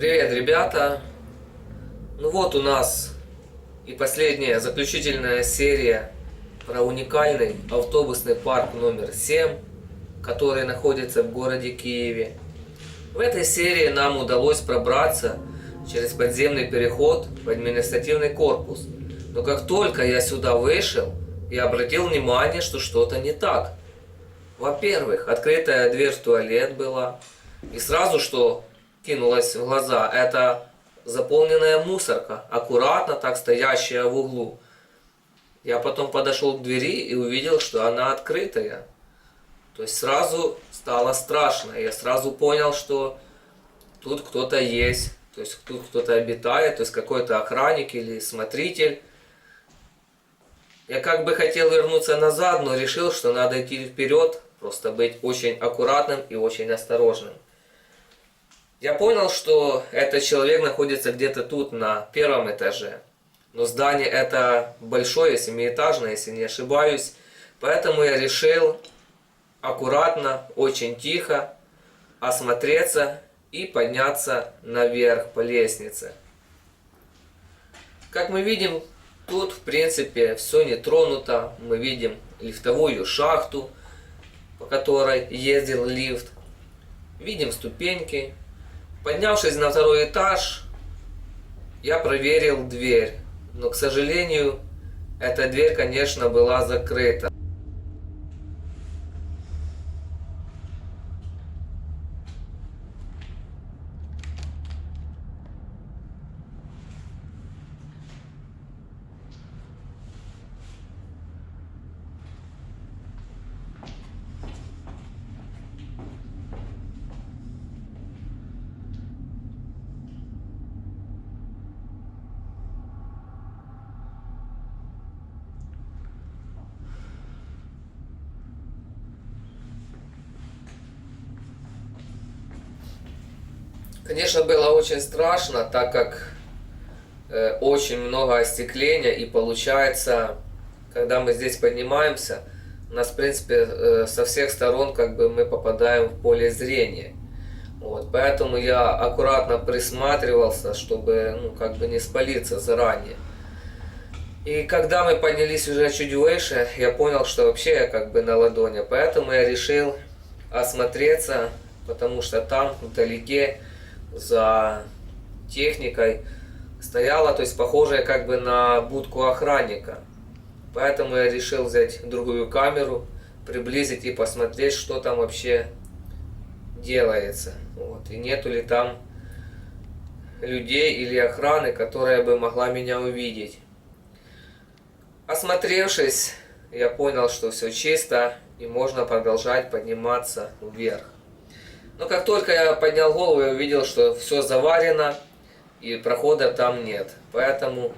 Привет, ребята! Ну вот у нас и последняя заключительная серия про уникальный автобусный парк номер 7, который находится в городе Киеве. В этой серии нам удалось пробраться через подземный переход в административный корпус. Но как только я сюда вышел, я обратил внимание, что что-то не так. Во-первых, открытая дверь в туалет была. И сразу что кинулось в глаза, это заполненная мусорка, аккуратно так стоящая в углу. Я потом подошел к двери и увидел, что она открытая. То есть сразу стало страшно. Я сразу понял, что тут кто-то есть. То есть тут кто-то обитает, то есть какой-то охранник или смотритель. Я как бы хотел вернуться назад, но решил, что надо идти вперед, просто быть очень аккуратным и очень осторожным. Я понял, что этот человек находится где-то тут, на первом этаже. Но здание это большое, семиэтажное, если не ошибаюсь. Поэтому я решил аккуратно, очень тихо осмотреться и подняться наверх по лестнице. Как мы видим, тут в принципе все не тронуто. Мы видим лифтовую шахту, по которой ездил лифт. Видим ступеньки, Поднявшись на второй этаж, я проверил дверь. Но, к сожалению, эта дверь, конечно, была закрыта. Конечно, было очень страшно, так как э, очень много остекления, и получается, когда мы здесь поднимаемся, у нас, в принципе, э, со всех сторон как бы мы попадаем в поле зрения. Вот, поэтому я аккуратно присматривался, чтобы ну, как бы не спалиться заранее. И когда мы поднялись уже чуть выше, я понял, что вообще я как бы на ладони. Поэтому я решил осмотреться, потому что там вдалеке за техникой стояла, то есть похожая как бы на будку охранника. Поэтому я решил взять другую камеру, приблизить и посмотреть, что там вообще делается. Вот. И нету ли там людей или охраны, которая бы могла меня увидеть. Осмотревшись, я понял, что все чисто и можно продолжать подниматься вверх. Но как только я поднял голову, я увидел, что все заварено и прохода там нет. Поэтому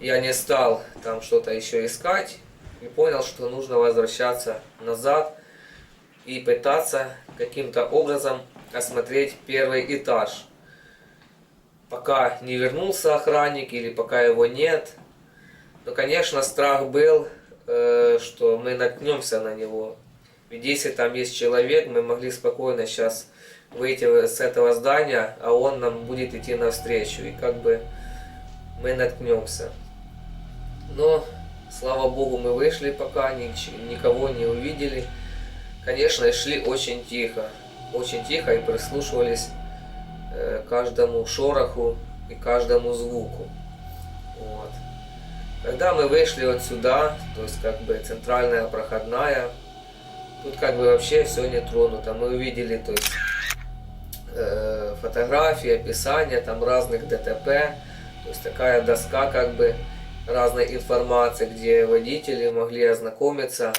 я не стал там что-то еще искать и понял, что нужно возвращаться назад и пытаться каким-то образом осмотреть первый этаж. Пока не вернулся охранник или пока его нет. Но, конечно, страх был, э, что мы наткнемся на него. Если там есть человек, мы могли спокойно сейчас выйти с этого здания, а он нам будет идти навстречу. И как бы мы наткнемся. Но, слава богу, мы вышли пока, никого не увидели. Конечно, шли очень тихо. Очень тихо и прислушивались э, каждому шороху и каждому звуку. Вот. Когда мы вышли вот сюда, то есть как бы центральная проходная, Тут как бы вообще все не тронуто. Мы увидели то есть, э, фотографии, описания там разных ДТП. То есть такая доска как бы разной информации, где водители могли ознакомиться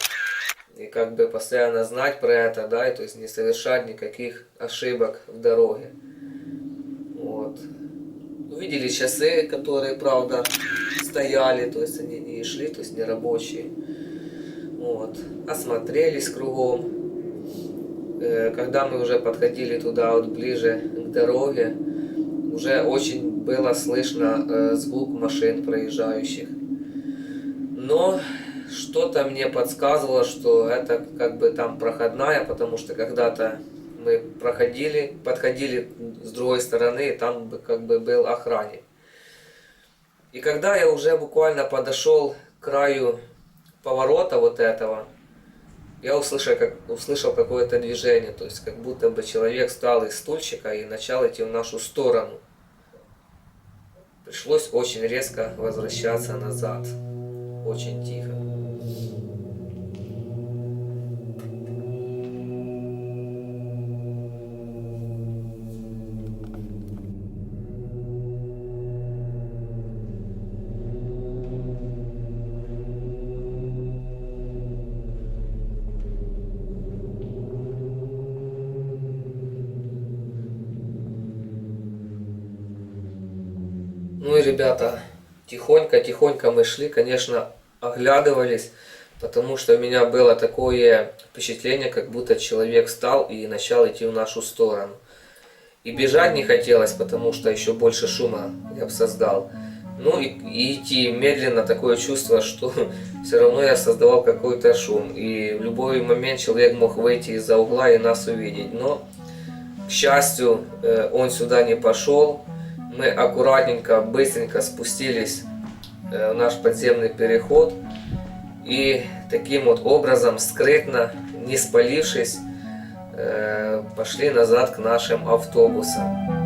и как бы постоянно знать про это, да, и то есть не совершать никаких ошибок в дороге. Вот. Увидели часы, которые, правда, стояли, то есть они не шли, то есть не рабочие. Вот. Осмотрелись кругом. Э, когда мы уже подходили туда вот ближе к дороге, уже очень было слышно э, звук машин проезжающих. Но что-то мне подсказывало, что это как бы там проходная, потому что когда-то мы проходили, подходили с другой стороны, и там как бы был охранник. И когда я уже буквально подошел к краю поворота вот этого, я услышал, как, услышал какое-то движение, то есть как будто бы человек встал из стульчика и начал идти в нашу сторону. Пришлось очень резко возвращаться назад. Очень тихо. Ну и ребята, тихонько-тихонько мы шли, конечно, оглядывались, потому что у меня было такое впечатление, как будто человек встал и начал идти в нашу сторону. И бежать не хотелось, потому что еще больше шума я бы создал. Ну и, и идти медленно, такое чувство, что все равно я создавал какой-то шум. И в любой момент человек мог выйти из-за угла и нас увидеть. Но, к счастью, э, он сюда не пошел. Мы аккуратненько, быстренько спустились э, в наш подземный переход. И таким вот образом, скрытно, не спалившись, э, пошли назад к нашим автобусам.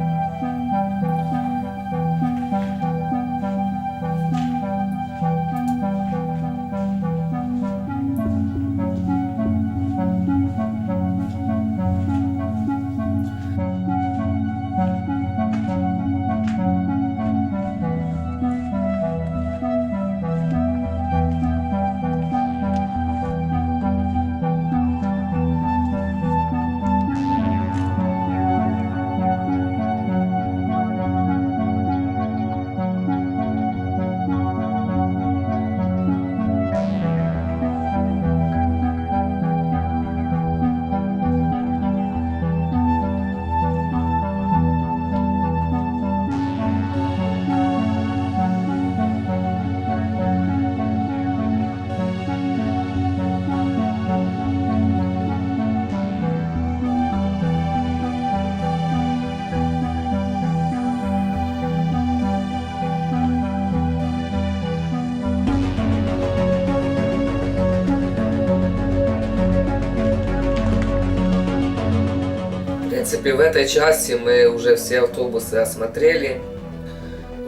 Принципе, в этой части мы уже все автобусы осмотрели.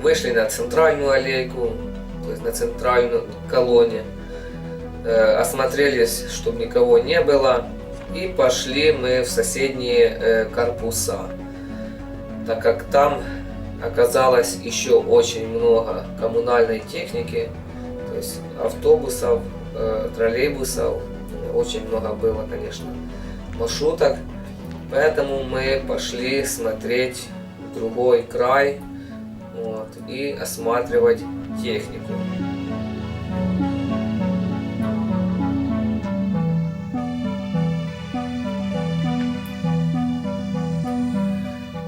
Вышли на центральную аллейку, то есть на центральную колонию. Э, осмотрелись, чтобы никого не было. И пошли мы в соседние э, корпуса. Так как там оказалось еще очень много коммунальной техники, то есть автобусов, э, троллейбусов, очень много было, конечно, маршруток. Поэтому мы пошли смотреть другой край вот, и осматривать технику.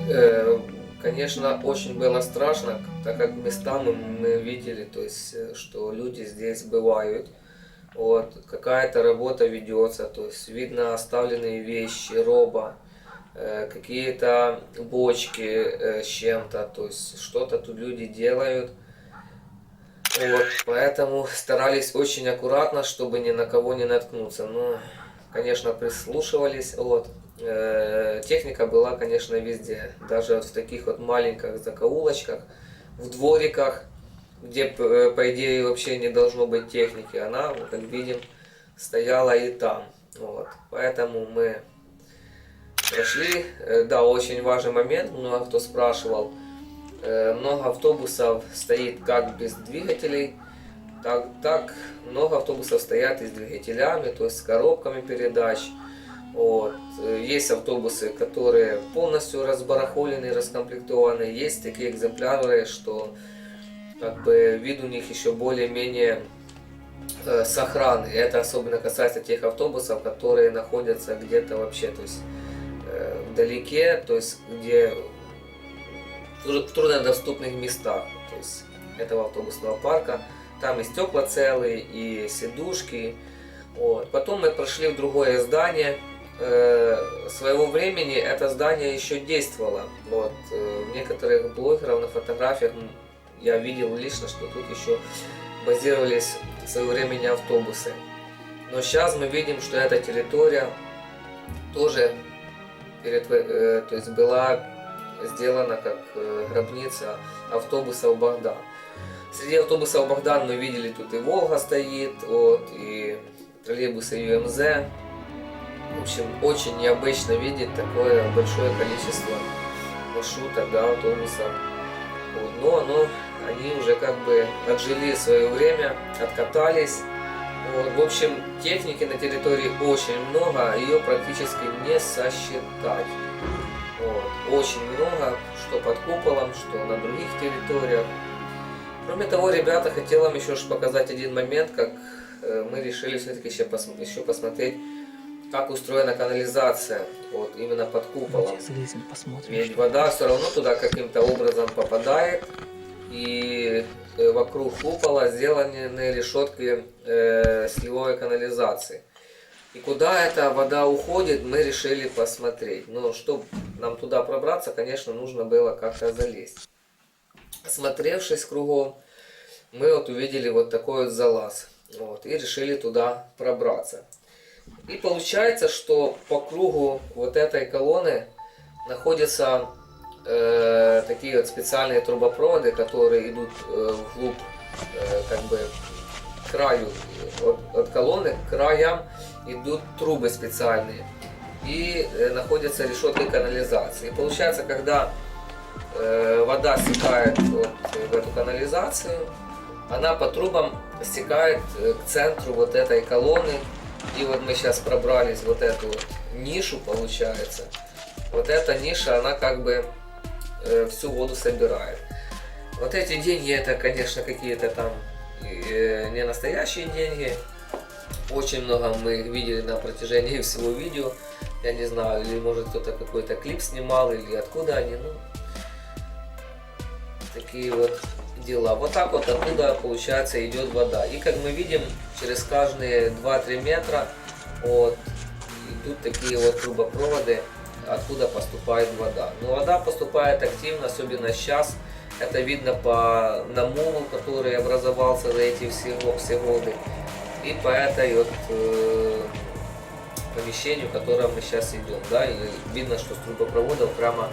Э, Конечно, очень было страшно, так как местами мы видели, то есть, э, что люди здесь бывают. Вот, какая-то работа ведется, то есть видно оставленные вещи, роба, какие-то бочки э, с чем-то, то есть что-то тут люди делают. Вот, поэтому старались очень аккуратно, чтобы ни на кого не наткнуться. Но, конечно, прислушивались. Вот. Э, техника была, конечно, везде. Даже вот в таких вот маленьких закоулочках, в двориках, где, э, по идее, вообще не должно быть техники. Она, как видим, стояла и там. Вот. Поэтому мы прошли. Э, Да, очень важный момент, много кто спрашивал. Э, Много автобусов стоит как без двигателей, так, так много автобусов стоят и с двигателями, то есть с коробками передач. Вот. Э, Есть автобусы, которые полностью разбарахолены, раскомплектованы. Есть такие экземпляры, что как бы вид у них еще более-менее э, с охраной. Это особенно касается тех автобусов, которые находятся где-то вообще, то есть вдалеке, то есть где в тру- в труднодоступных местах, то есть этого автобусного парка. Там и стекла целые, и сидушки. Вот. Потом мы прошли в другое здание, э, своего времени это здание еще действовало. Вот, э, в некоторых блогеров на фотографиях я видел лично, что тут еще базировались в свое времени автобусы. Но сейчас мы видим, что эта территория тоже перед, э, то есть была сделана как э, гробница автобусов Богдан. Среди автобусов Богдан мы видели тут и Волга стоит, вот, и троллейбусы ЮМЗ. В общем, очень необычно видеть такое большое количество маршрутов, да, автобусов. Вот, но оно, они уже как бы отжили свое время, откатались. В общем, техники на территории очень много, ее практически не сосчитать. Вот, очень много, что под куполом, что на других территориях. Кроме того, ребята, хотел вам еще показать один момент, как э, мы решили все-таки еще, пос- еще посмотреть, как устроена канализация, вот именно под куполом. Ведь вода все равно туда каким-то образом попадает, вокруг купола сделаны решетки э, сливовой канализации. И куда эта вода уходит, мы решили посмотреть. Но чтобы нам туда пробраться, конечно, нужно было как-то залезть. Осмотревшись кругом, мы вот увидели вот такой вот залаз. Вот, и решили туда пробраться. И получается, что по кругу вот этой колонны находятся э, такие вот специальные трубопроводы, которые идут э, вглубь, э, как бы краю от, от колонны, к краям идут трубы специальные. И э, находятся решетки канализации. Получается, когда э, вода стекает вот в эту канализацию, она по трубам стекает э, к центру вот этой колонны. И вот мы сейчас пробрались вот эту вот нишу, получается. Вот эта ниша, она как бы э, всю воду собирает. Вот эти деньги, это, конечно, какие-то там э, не настоящие деньги. Очень много мы их видели на протяжении всего видео. Я не знаю, или может кто-то какой-то клип снимал, или откуда они, ну, такие вот дела. Вот так вот оттуда, получается, идет вода. И как мы видим, через каждые 2-3 метра вот, идут такие вот трубопроводы, откуда поступает вода. Но вода поступает активно, особенно сейчас. Это видно по намулу, который образовался за эти все, все годы. И по этой вот э, помещению, в котором мы сейчас идем. Да, и видно, что с трубопроводов прямо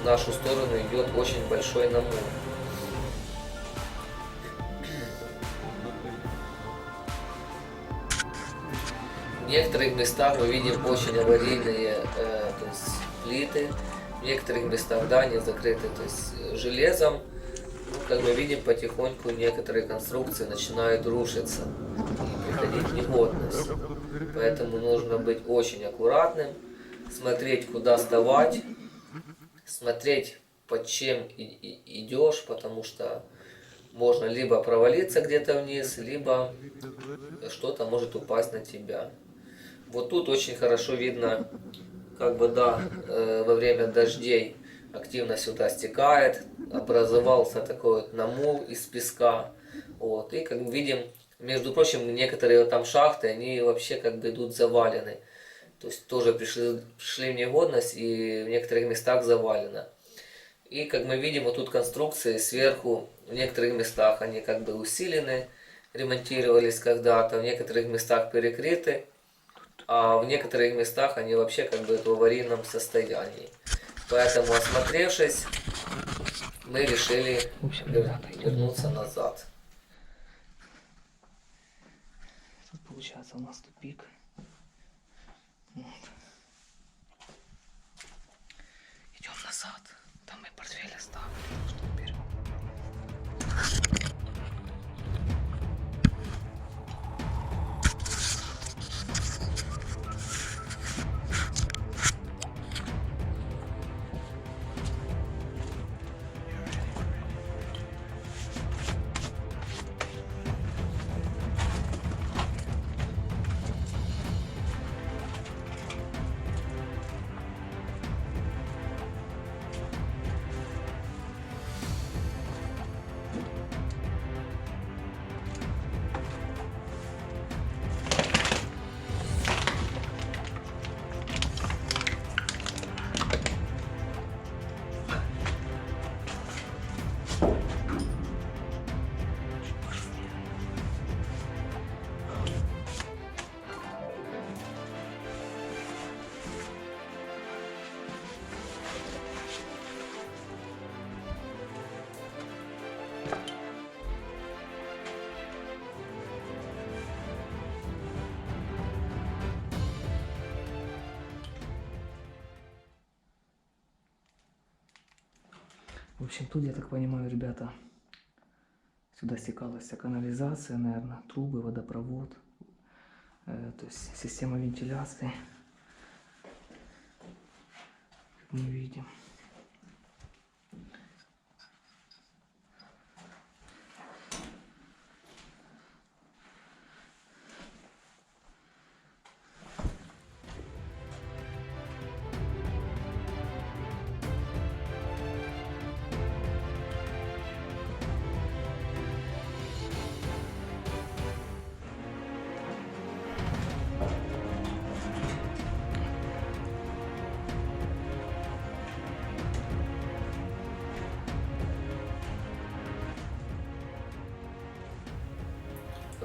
в нашу сторону идет очень большой намул. В некоторых местах мы видим очень аварийные э, плиты, в некоторых местах да, они закрыты то есть, э, железом. Ну, как мы видим, потихоньку некоторые конструкции начинают рушиться и приходить в негодность. Поэтому нужно быть очень аккуратным, смотреть, куда вставать, смотреть, под чем идешь, потому что можно либо провалиться где-то вниз, либо что-то может упасть на тебя. Вот тут очень хорошо видно, как вода э, во время дождей активно сюда стекает, образовался такой вот намул из песка. Вот. И как мы видим, между прочим, некоторые там шахты, они вообще как бы идут завалены. То есть тоже пришли, пришли в негодность и в некоторых местах завалено. И как мы видим, вот тут конструкции сверху, в некоторых местах они как бы усилены, ремонтировались когда-то, в некоторых местах перекрыты, а в некоторых местах они вообще как бы в аварийном состоянии. Поэтому, осмотревшись, мы решили вернуться назад. Тут получается у нас тупик. Общем, тут, я так понимаю, ребята, сюда стекалась вся канализация, наверное, трубы, водопровод, э, то есть система вентиляции, как мы видим.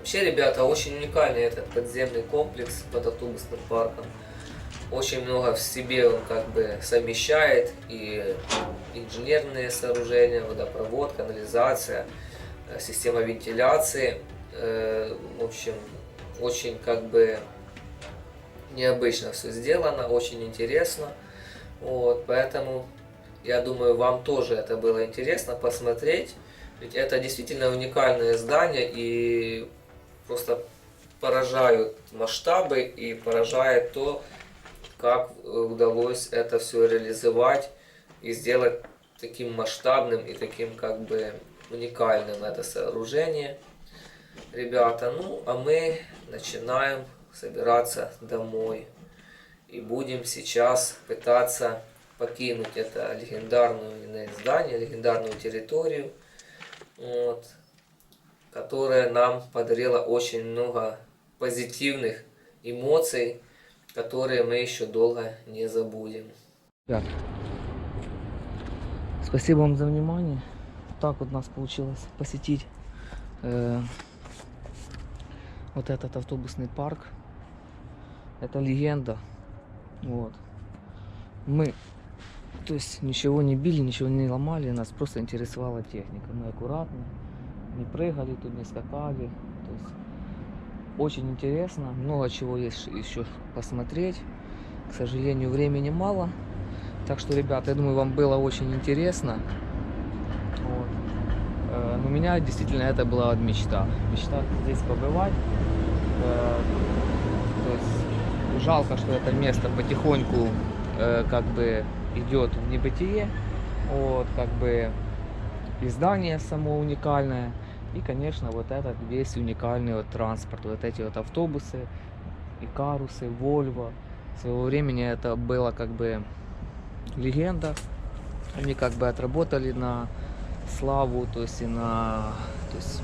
Вообще, ребята, очень уникальный этот подземный комплекс под автобусным парком. Очень много в себе он как бы совмещает и инженерные сооружения, водопровод, канализация, э, система вентиляции. Э, В общем, очень как бы необычно все сделано, очень интересно. Вот, поэтому я думаю, вам тоже это было интересно посмотреть. Ведь это действительно уникальное здание и просто поражают масштабы и поражает то, как э, удалось это все реализовать и сделать таким масштабным и таким как бы уникальным это сооружение. Ребята, ну а мы начинаем собираться домой. И будем сейчас пытаться покинуть это легендарное здание, легендарную территорию, вот, которая нам подарила очень много позитивных эмоций, которые мы еще долго не забудем. Спасибо вам за внимание. Так вот у нас получилось посетить э, вот этот автобусный парк. Это легенда. Вот. Мы, то есть ничего не били, ничего не ломали, нас просто интересовала техника. Мы аккуратно, не прыгали тут, не скакали. То есть очень интересно, много чего есть еще посмотреть. К сожалению, времени мало. Так что, ребята, я думаю, вам было очень интересно. Вот. Э, Но у меня действительно это была мечта. Мечта здесь побывать. Э, То есть жалко, что это место потихоньку э, как бы идет в небытие. Вот, как бы и здание само уникальное. И, конечно, вот этот весь уникальный вот транспорт, вот эти вот автобусы, и карусы, Вольво. Своего времени это было как бы легенда. Они как бы отработали на славу, то есть и на... То есть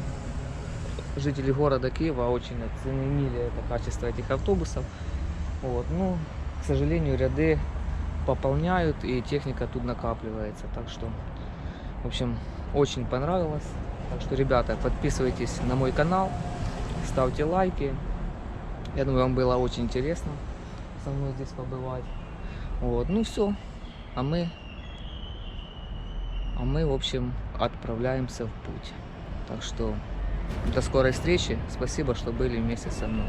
жители города Киева очень оценили это качество этих автобусов. Вот. Ну, к сожалению, ряды пополняют и техника тут накапливается. Так что, в общем, очень понравилось. Так что, ребята, подписывайтесь на мой канал, ставьте лайки. Я думаю, вам было очень интересно со мной здесь побывать. Вот, ну все. А мы, а мы, в общем, отправляемся в путь. Так что до скорой встречи. Спасибо, что были вместе со мной.